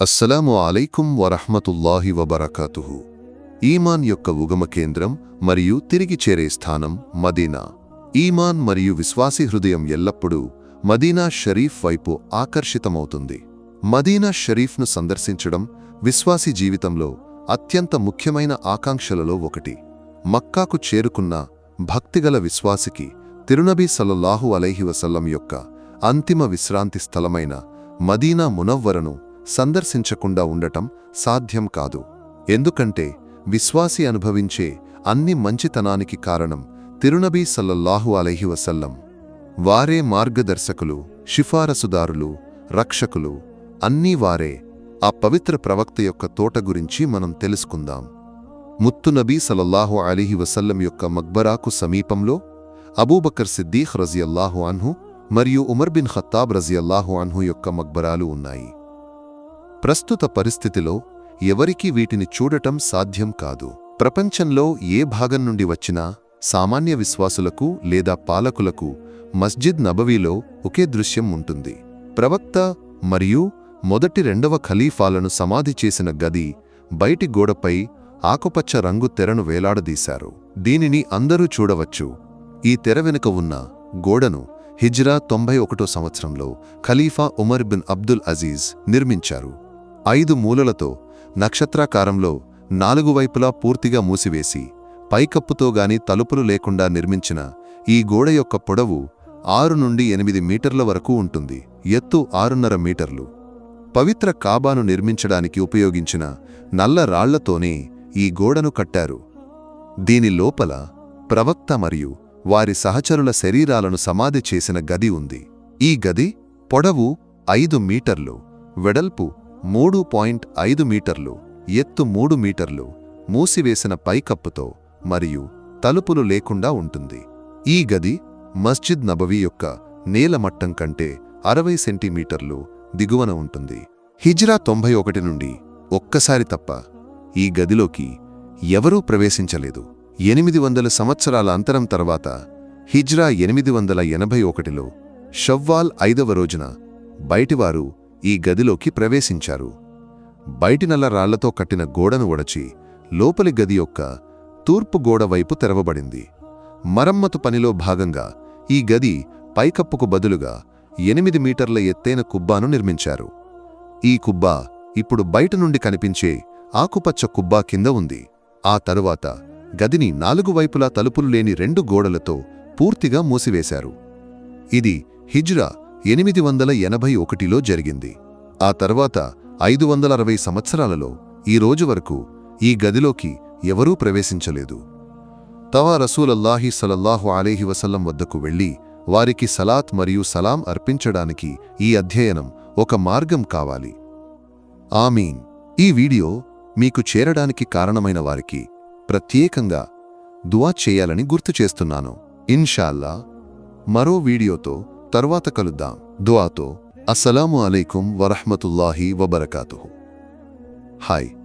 అస్సలాము అలైకుం వరహ్మతుల్లాహి వబరకాతుహు. ఈమాన్ యొక్క ఉగమ కేంద్రం మరియు తిరిగి చేరే స్థానం మదీనా. ఈమాన్ మరియు విశ్వాసి హృదయం ఎల్లప్పుడూ మదీనా షరీఫ్ వైపు ఆకర్షితమవుతుంది. మదీనా షరీఫ్ను సందర్శించడం విశ్వాసి జీవితంలో అత్యంత ముఖ్యమైన ఆకాంక్షలలో ఒకటి. మక్కాకు చేరుకున్న భక్తిగల విశ్వాసికి తిరునబీ సల్లల్లాహు అలైహి వసల్లం యొక్క అంతిమ విశ్రాంతి స్థలమైన మదీనా మునవ్వరను సందర్శించకుండా ఉండటం సాధ్యం కాదు. ఎందుకంటే విశ్వాసి అనుభవించే అన్ని మంచితనానికి కారణం తిరునబీ సల్లల్లాహు అలహి వసల్లం. వారే మార్గదర్శకులు షిఫారసుదారులు రక్షకులు. అన్నీ వారే. ఆ పవిత్ర ప్రవక్త యొక్క తోట గురించి మనం తెలుసుకుందాం. ముత్తునబీ సలల్లాహు అలీహి వసల్లం యొక్క మక్బరాకు సమీపంలో అబూబకర్ సిద్దీఖ్ రజియల్లాహు అన్హు మరియు ఉమర్ బిన్ ఖత్తాబ్ రజియల్లాహు అన్హు యొక్క మక్బరాలు ఉన్నాయి. ప్రస్తుత పరిస్థితిలో ఎవరికీ వీటిని చూడటం సాధ్యం కాదు. ప్రపంచంలో ఏ భాగం నుండి వచ్చినా సామాన్య విశ్వాసులకు లేదా పాలకులకు మస్జిద్ నబవీలో ఒకే దృశ్యం ఉంటుంది. ప్రవక్త మరియు మొదటి రెండవ ఖలీఫాలను సమాధి చేసిన గది బయటి గోడపై ఆకుపచ్చ రంగు తెరను వేలాడదీశారు. దీనిని అందరూ చూడవచ్చు. ఈ తెర వెనుక ఉన్న గోడను హిజ్రా తొంభై ఒకటో సంవత్సరంలో ఖలీఫా ఉమర్ బిన్ అబ్దుల్ అజీజ్ నిర్మించారు. ఐదు మూలలతో నక్షత్రాకారంలో నాలుగు వైపులా పూర్తిగా మూసివేసి పైకప్పుతో గాని తలుపులు లేకుండా నిర్మించిన ఈ గోడ యొక్క పొడవు ఆరు నుండి ఎనిమిది మీటర్ల వరకు ఉంటుంది. ఎత్తు ఆరున్నర మీటర్లు. పవిత్ర కాబాను నిర్మించడానికి ఉపయోగించిన నల్ల రాళ్ళతోనే ఈ గోడను కట్టారు. దీని లోపల ప్రవక్త మరియు వారి సహచరుల శరీరాలను సమాధి చేసిన గది ఉంది. ఈ గది పొడవు ఐదు మీటర్లు వెడల్పు మూడు పాయింట్ ఐదు మీటర్లు ఎత్తు మూడు మీటర్లు మూసివేసిన పైకప్పుతో మరియు తలుపులు లేకుండా ఉంటుంది. ఈ గది మస్జిద్ నబవీ యొక్క నేలమట్టం కంటే అరవై సెంటీమీటర్లు దిగువన ఉంటుంది. హిజ్రా తొంభై ఒకటి నుండి ఒక్కసారి తప్ప ఈ గదిలోకి ఎవరూ ప్రవేశించలేదు. ఎనిమిది వందల సంవత్సరాల అంతరం తర్వాత హిజ్రా ఎనిమిది వందల ఎనభై ఒకటిలో షవ్వాల్ ఐదవ రోజున బయటివారు ఈ గదిలోకి ప్రవేశించారు. బయటి నల్ల రాళ్ళతో కట్టిన గోడను ఒడచి లోపలి గది యొక్క తూర్పు గోడ వైపు తెరవబడింది. మరమ్మతు పనిలో భాగంగా ఈ గది పైకప్పుకు బదులుగా ఎనిమిది మీటర్ల ఎత్తైన కుబ్బాను నిర్మించారు. ఈ కుబ్బా ఇప్పుడు బయట నుండి కనిపించే ఆకుపచ్చ కుబ్బా కింద ఉంది. ఆ తరువాత గదిని నాలుగు వైపులా తలుపులు లేని రెండు గోడలతో పూర్తిగా మూసివేశారు. ఇది హిజ్రా ఎనిమిది వందల ఎనభై ఒకటిలో జరిగింది. ఆ తర్వాత ఐదు వందల అరవై సంవత్సరాలలో ఈ రోజు వరకు ఈ గదిలోకి ఎవరూ ప్రవేశించలేదు. తవా రసూలల్లాహి సలల్లాహు అలీహి వసల్లం వద్దకు వెళ్ళి వారికి సలాత్ మరియు సలాం అర్పించడానికి ఈ అధ్యయనం ఒక మార్గం కావాలి. ఆమీన్. ఈ వీడియో మీకు చేరడానికి కారణమైన వారికి ప్రత్యేకంగా దువా చేయాలని గుర్తు చేస్తున్నాను. ఇన్షాల్లా మరో వీడియోతో తర్వాత కలుద్దాం. దువాతో అస్సలాము అలైకుం వరహమతుల్లాహి వబర్కాతు హాయ్.